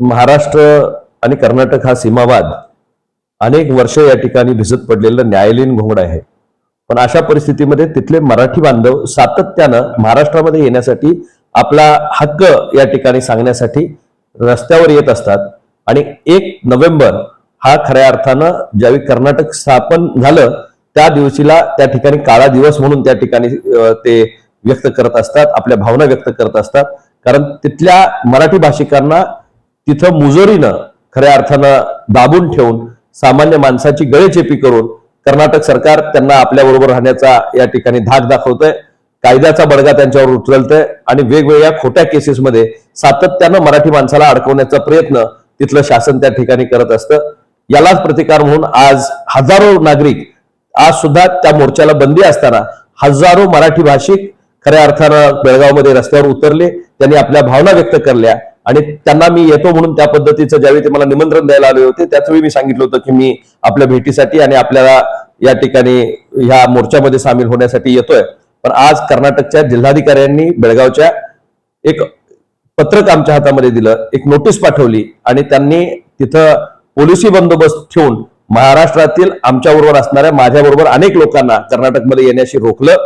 महाराष्ट्र आणि कर्नाटक हा सीमावाद अनेक वर्ष या ठिकाणी भिजत पडलेलं न्यायालयीन घोंगडा आहे. पण अशा परिस्थितीमध्ये तिथले मराठी बांधव सातत्यानं महाराष्ट्रामध्ये येण्यासाठी आपला हक्क या ठिकाणी सांगण्यासाठी रस्त्यावर येत असतात. आणि एक नोव्हेंबर हा खऱ्या अर्थानं ज्यावेळी कर्नाटक स्थापन झालं त्या दिवशीला त्या ठिकाणी काळा दिवस म्हणून त्या ठिकाणी ते व्यक्त करत असतात आपल्या भावना व्यक्त करत असतात. कारण तिथल्या मराठी भाषिकांना तिथं मुजोरीनं खऱ्या अर्थानं दाबून ठेवून सामान्य माणसाची गळेचेपी करून कर्नाटक सरकार त्यांना आपल्या बरोबर राहण्याचा या ठिकाणी धाक दाखवतंय. कायद्याचा बडगा त्यांच्यावर उचलतंय आणि वेगवेगळ्या खोट्या केसेसमध्ये सातत्यानं मराठी माणसाला अडकवण्याचा प्रयत्न तिथलं शासन त्या ठिकाणी करत असतं. यालाच प्रतिकार म्हणून आज हजारो नागरिक आज सुद्धा त्या मोर्चाला बंदी असताना हजारो मराठी भाषिक खऱ्या अर्थानं बेळगावमध्ये रस्त्यावर उतरले त्यांनी आपल्या भावना व्यक्त करल्या. आणि त्यांना मी येतो म्हणून त्या पद्धतीचं ज्यावेळी ते मला निमंत्रण द्यायला आले होते त्याचवेळी मी सांगितलं होतं की मी आपल्या भेटीसाठी आणि आपल्याला या ठिकाणी ह्या मोर्चामध्ये सामील होण्यासाठी येतोय. पण आज कर्नाटकच्या जिल्हाधिकाऱ्यांनी बेळगावच्या एक पत्रक आमच्या हातामध्ये दिलं एक नोटीस पाठवली आणि त्यांनी तिथं पोलिसी बंदोबस्त ठेवून महाराष्ट्रातील आमच्याबरोबर असणाऱ्या माझ्याबरोबर अनेक लोकांना कर्नाटकमध्ये येण्याशी रोखलं.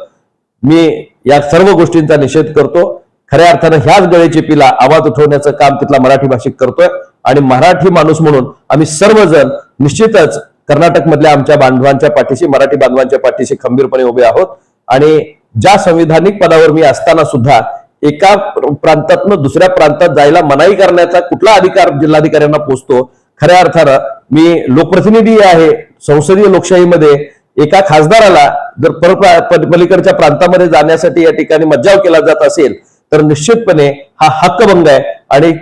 मी या सर्व गोष्टींचा निषेध करतो. खऱ्या अर्थानं ह्याच गळेचेपीला आवाज उठवण्याचं काम तिथला मराठी भाषिक करतोय. आणि मराठी माणूस म्हणून आम्ही सर्वजण निश्चितच कर्नाटकमधल्या आमच्या बांधवांच्या पाठीशी मराठी बांधवांच्या पाठीशी खंबीरपणे उभे आहोत. आणि ज्या संविधानिक पदावर मी असताना सुद्धा एका प्रांतातनं दुसऱ्या प्रांतात जायला मनाई करण्याचा कुठला अधिकार जिल्हाधिकाऱ्यांना पोचतो खऱ्या अर्थानं मी लोकप्रतिनिधी आहे संसदीय लोकशाहीमध्ये एका खासदाराला जर पर- पलीकडच्या प्रांतामध्ये जाण्यासाठी या ठिकाणी मज्जाव केला जात असेल तर निश्चितपणे हा हक्कभंग आहे आणि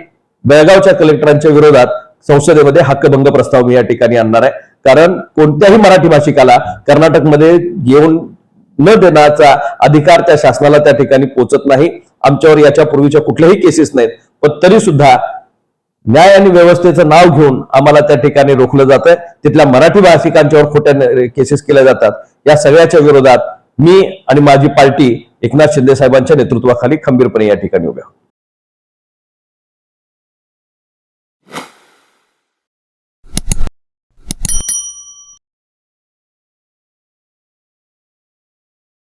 बेळगावच्या कलेक्टरांच्या विरोधात संसदेमध्ये हक्कभंग प्रस्ताव मी या ठिकाणी आणणार आहे. कारण कोणत्याही मराठी भाषिकाला कर्नाटकमध्ये येऊन न देण्याचा अधिकार त्या शासनाला त्या ठिकाणी पोचत नाही. आमच्यावर याच्या पूर्वीच्या कुठल्याही केसेस नाहीत. पण तरी सुद्धा न्याय आणि व्यवस्थेचं नाव घेऊन आम्हाला त्या ठिकाणी रोखलं जातंय. तिथल्या मराठी भाषिकांच्यावर खोट्या केसेस केल्या जातात. या सगळ्याच्या विरोधात मी आणि माझी पार्टी एकनाथ शिंदे साहेबांच्या नेतृत्वाखाली खंबीरपणे या ठिकाणी उभ्या